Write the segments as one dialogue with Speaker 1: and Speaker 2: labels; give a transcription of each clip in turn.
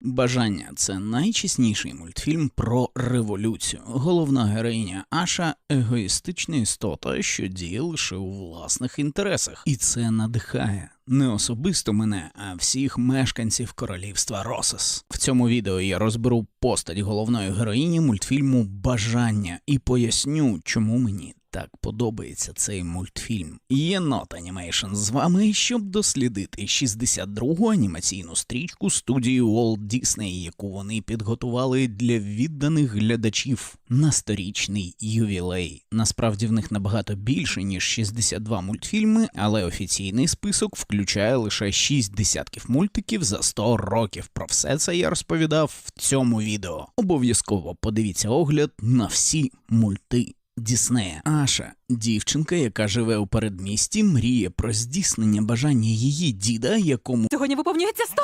Speaker 1: Бажання це найчесніший мультфільм про революцію. Головна героїня Аша егоїстична істота, що діє лише у власних інтересах, і це надихає. Не особисто мене, а всіх мешканців королівства Росес. В цьому відео я розберу постать головної героїні мультфільму Бажання і поясню, чому мені так подобається цей мультфільм. Єнот Animation з вами, щоб дослідити 62-гу анімаційну стрічку студії Walt Disney, яку вони підготували для відданих глядачів на сторічний ювілей. Насправді в них набагато більше ніж 62 мультфільми, але офіційний список включає лише 6 десятків мультиків за 100 років. Про все це я розповідав в цьому відео. Обов'язково подивіться огляд на всі мульти. Діснея. Аша, дівчинка, яка живе у передмісті, мріє про здійснення бажання її діда, якому
Speaker 2: Сьогодні виповнюється 100!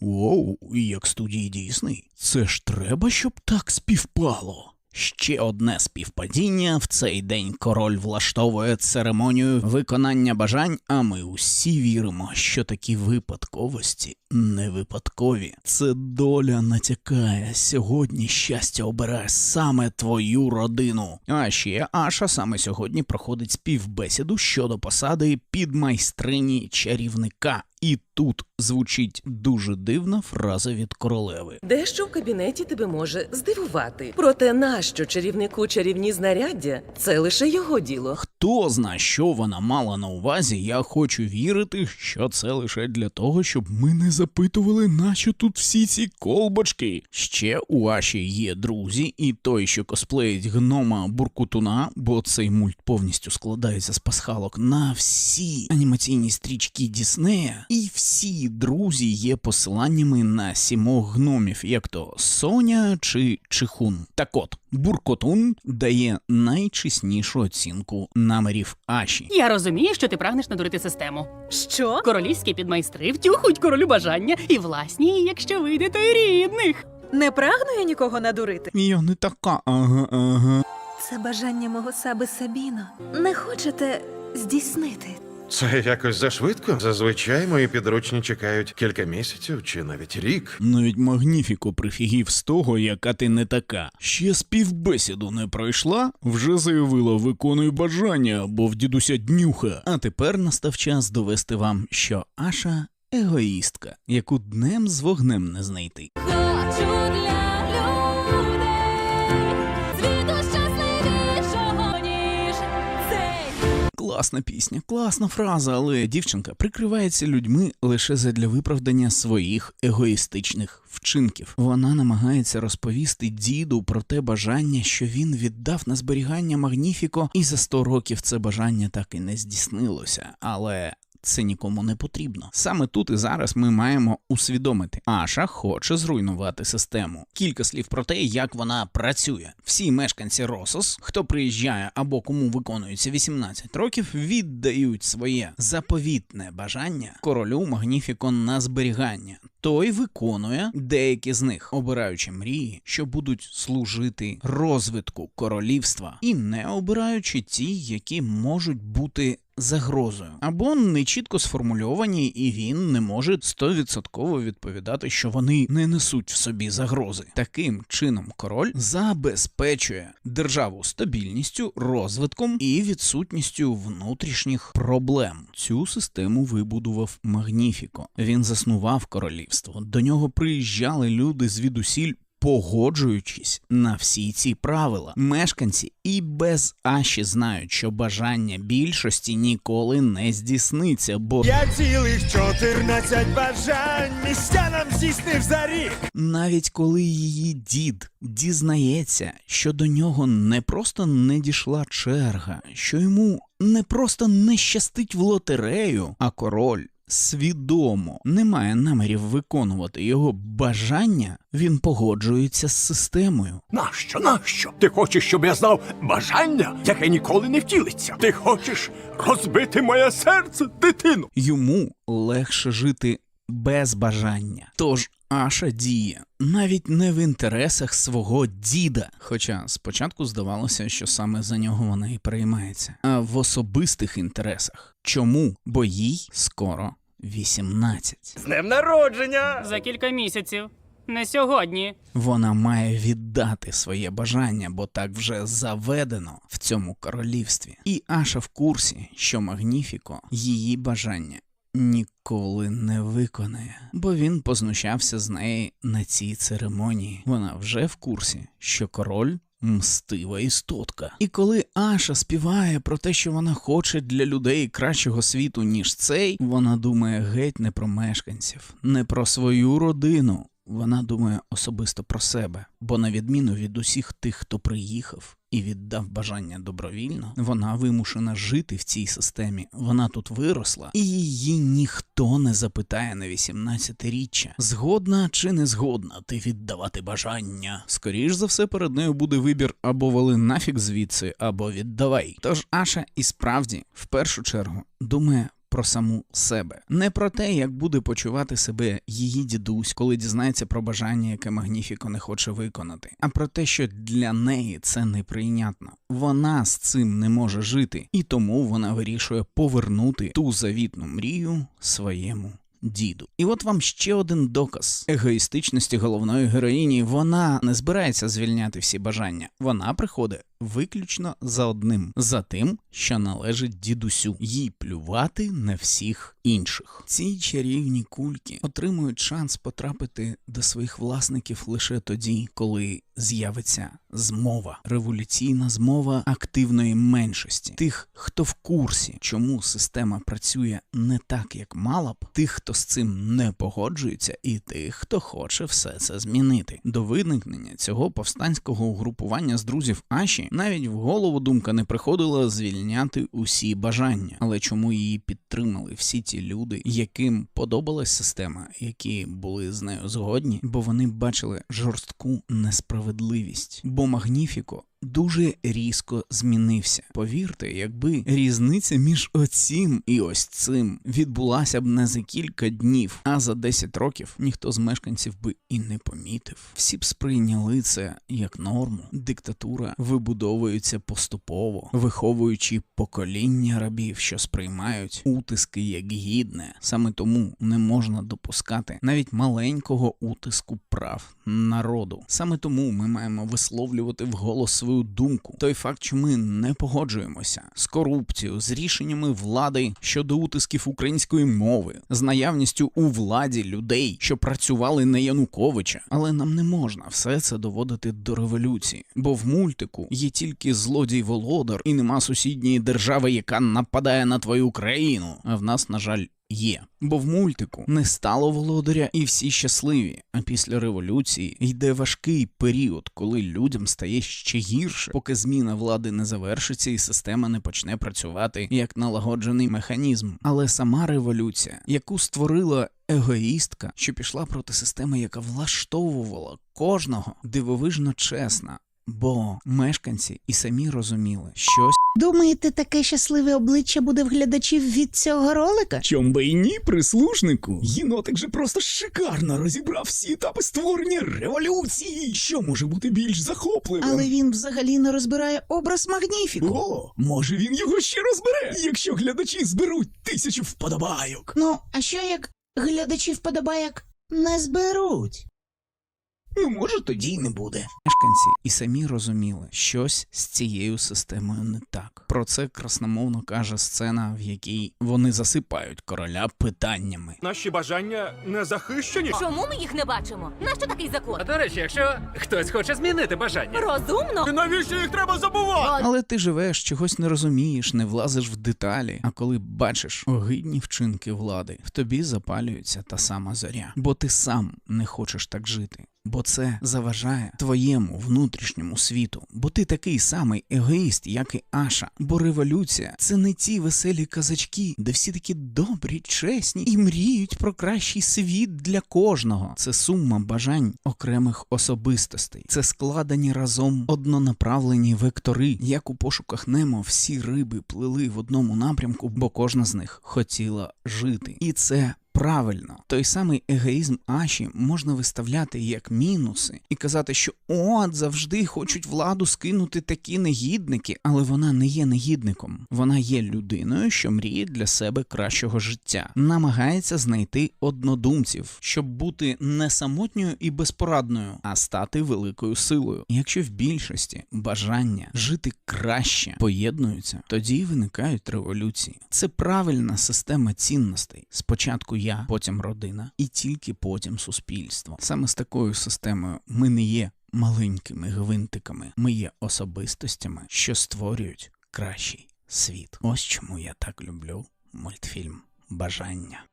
Speaker 1: Воу, як студії Дісней. Це ж треба, щоб так співпало. Ще одне співпадіння в цей день король влаштовує церемонію виконання бажань, а ми усі віримо, що такі випадковості не випадкові. Це доля натякає. Сьогодні щастя обере саме твою родину. А ще Аша саме сьогодні проходить співбесіду щодо посади підмайстрині чарівника. І тут звучить дуже дивна фраза від королеви.
Speaker 3: Дещо в кабінеті тебе може здивувати. Проте нащо чарівнику чарівні знаряддя це лише його діло.
Speaker 1: Хто зна, що вона мала на увазі, я хочу вірити, що це лише для того, щоб ми не запитували, нащо тут всі ці колбочки. Ще у Аші є друзі, і той, що косплеїть гнома Буркутуна, бо цей мульт повністю складається з пасхалок на всі анімаційні стрічки Діснея, і всі друзі є посиланнями на сімох гномів, як то Соня чи Чихун. Так от, Буркотун дає найчеснішу оцінку намірів Аші.
Speaker 2: Я розумію, що ти прагнеш надурити систему.
Speaker 4: Що?
Speaker 2: Королівські підмайстри втюхують королю бажання і власні, якщо вийде, то й рідних.
Speaker 4: Не прагну я нікого надурити.
Speaker 1: Я не така, ага, ага.
Speaker 4: Це бажання мого саби Сабіно. Не хочете здійснити?
Speaker 5: Це якось зашвидко. Зазвичай мої підручні чекають кілька місяців чи навіть рік.
Speaker 1: Навіть Магніфіко прифігів з того, яка ти не така. Ще співбесіду не пройшла, вже заявила виконуй бажання, бо в дідуся днюха. А тепер настав час довести вам, що Аша егоїстка, яку днем з вогнем не знайти.
Speaker 6: Хочу
Speaker 1: Класна пісня, класна фраза, але дівчинка прикривається людьми лише задля виправдання своїх егоїстичних вчинків. Вона намагається розповісти діду про те бажання, що він віддав на зберігання Магніфіко, і за сто років це бажання так і не здійснилося. Але це нікому не потрібно. Саме тут і зараз ми маємо усвідомити, Аша хоче зруйнувати систему. Кілька слів про те, як вона працює. Всі мешканці Росос, хто приїжджає або кому виконується 18 років, віддають своє заповітне бажання королю Магніфіко на зберігання. Той виконує деякі з них, обираючи мрії, що будуть служити розвитку королівства, і не обираючи ті, які можуть бути загрозою, або нечітко сформульовані, і він не може стовідсотково відповідати, що вони не несуть в собі загрози. Таким чином, король забезпечує державу стабільністю, розвитком і відсутністю внутрішніх проблем. Цю систему вибудував Магніфіко. Він заснував королівство. До нього приїжджали люди звідусіль. Погоджуючись на всі ці правила, мешканці і без Аші знають, що бажання більшості ніколи не здійсниться, бо
Speaker 7: Я цілих 14 бажань містянам здійснив за рік.
Speaker 1: навіть коли її дід дізнається, що до нього не просто не дійшла черга, що йому не просто не щастить в лотерею, а король. Свідомо не має намірів виконувати його бажання, він погоджується з системою.
Speaker 7: Нащо? Нащо? Ти хочеш, щоб я знав бажання, яке ніколи не втілиться? Ти хочеш розбити моє серце, дитину?
Speaker 1: Йому легше жити без бажання. Тож Аша діє навіть не в інтересах свого діда. Хоча спочатку здавалося, що саме за нього вона і переймається, а в особистих інтересах. Чому? Бо їй скоро 18.
Speaker 7: З днем народження!
Speaker 2: За кілька місяців. Не сьогодні.
Speaker 1: Вона має віддати своє бажання, бо так вже заведено в цьому королівстві. І Аша в курсі, що Магніфіко її бажання ніколи не виконає, бо він познущався з неї на цій церемонії. Вона вже в курсі, що король. Мстива істотка. І коли Аша співає про те, що вона хоче для людей кращого світу, ніж цей, вона думає геть не про мешканців, не про свою родину. Вона думає особисто про себе, бо на відміну від усіх тих, хто приїхав і віддав бажання добровільно, вона вимушена жити в цій системі. Вона тут виросла, і її ніхто не запитає на 18-річчя, згодна чи не згодна ти віддавати бажання. Скоріш за все, перед нею буде вибір або вали нафік звідси, або віддавай. Тож Аша і справді в першу чергу думає про саму себе, не про те, як буде почувати себе її дідусь, коли дізнається про бажання, яке Магніфіко не хоче виконати, а про те, що для неї це неприйнятно. Вона з цим не може жити, і тому вона вирішує повернути ту завітну мрію своєму. Діду, і от вам ще один доказ егоїстичності головної героїні. Вона не збирається звільняти всі бажання. Вона приходить виключно за одним, за тим, що належить дідусю, їй плювати на всіх інших. Ці чарівні кульки отримують шанс потрапити до своїх власників лише тоді, коли з'явиться змова, революційна змова активної меншості, тих, хто в курсі, чому система працює не так, як мала б, тих, хто з цим не погоджується, і тих, хто хоче все це змінити. До виникнення цього повстанського угрупування з друзів Аші навіть в голову думка не приходила звільняти усі бажання, але чому її підтримали всі ті люди, яким подобалась система, які були з нею згодні, бо вони бачили жорстку несправедливість. Бо Магніфіко дуже різко змінився. Повірте, якби різниця між оцім і ось цим відбулася б не за кілька днів, а за 10 років ніхто з мешканців би і не помітив. Всі б сприйняли це як норму. Диктатура вибудовується поступово, виховуючи покоління рабів, що сприймають утиски як гідне. Саме тому не можна допускати навіть маленького утиску прав народу. Саме тому ми маємо висловлювати вголос свою думку. Той факт, що ми не погоджуємося з корупцією, з рішеннями влади щодо утисків української мови, з наявністю у владі людей, що працювали на Януковича, але нам не можна все це доводити до революції, бо в мультику є тільки злодій володар і нема сусідньої держави, яка нападає на твою країну. А в нас, на жаль. Є, бо в мультику не стало володаря і всі щасливі. А після революції йде важкий період, коли людям стає ще гірше, поки зміна влади не завершиться і система не почне працювати як налагоджений механізм. Але сама революція, яку створила егоїстка, що пішла проти системи, яка влаштовувала кожного, дивовижно чесна. Бо мешканці і самі розуміли, що
Speaker 8: Думаєте, таке щасливе обличчя буде в глядачів від цього ролика?
Speaker 1: Чом би й ні, прислужнику? Єнотик же просто шикарно розібрав всі етапи створення революції. Що може бути більш захопливим?
Speaker 8: Але він взагалі не розбирає образ Магніфіку.
Speaker 1: О, може він його ще розбере, якщо глядачі зберуть тисячу вподобайок.
Speaker 8: Ну, а що як глядачі вподобаяк не зберуть?
Speaker 1: Ну, може, тоді й не буде. Мешканці і самі розуміли, щось з цією системою не так. Про це красномовно каже сцена, в якій вони засипають короля питаннями.
Speaker 7: Наші бажання не захищені.
Speaker 6: Чому ми їх не бачимо? Нащо такий закон?
Speaker 2: А до речі, якщо хтось хоче змінити бажання.
Speaker 6: Розумно?
Speaker 7: Навіщо їх треба забувати?
Speaker 1: Але ти живеш, чогось не розумієш, не влазиш в деталі. А коли бачиш огидні вчинки влади, в тобі запалюється та сама зоря, бо ти сам не хочеш так жити. Бо це заважає твоєму внутрішньому світу, бо ти такий самий егоїст, як і Аша. Бо революція це не ті веселі казачки, де всі такі добрі, чесні і мріють про кращий світ для кожного. Це сума бажань окремих особистостей, це складені разом однонаправлені вектори. Як у пошуках Немо всі риби плили в одному напрямку, бо кожна з них хотіла жити. І це правильно. Той самий егоїзм Аші можна виставляти як мінуси і казати, що от завжди хочуть владу скинути такі негідники, але вона не є негідником. Вона є людиною, що мріє для себе кращого життя, намагається знайти однодумців, щоб бути не самотньою і безпорадною, а стати великою силою. Якщо в більшості бажання жити краще поєднуються, тоді виникають революції. Це правильна система цінностей. Спочатку я, потім родина, і тільки потім суспільство. Саме з такою системою ми не є маленькими гвинтиками, ми є особистостями, що створюють кращий світ. Ось чому я так люблю мультфільм Бажання.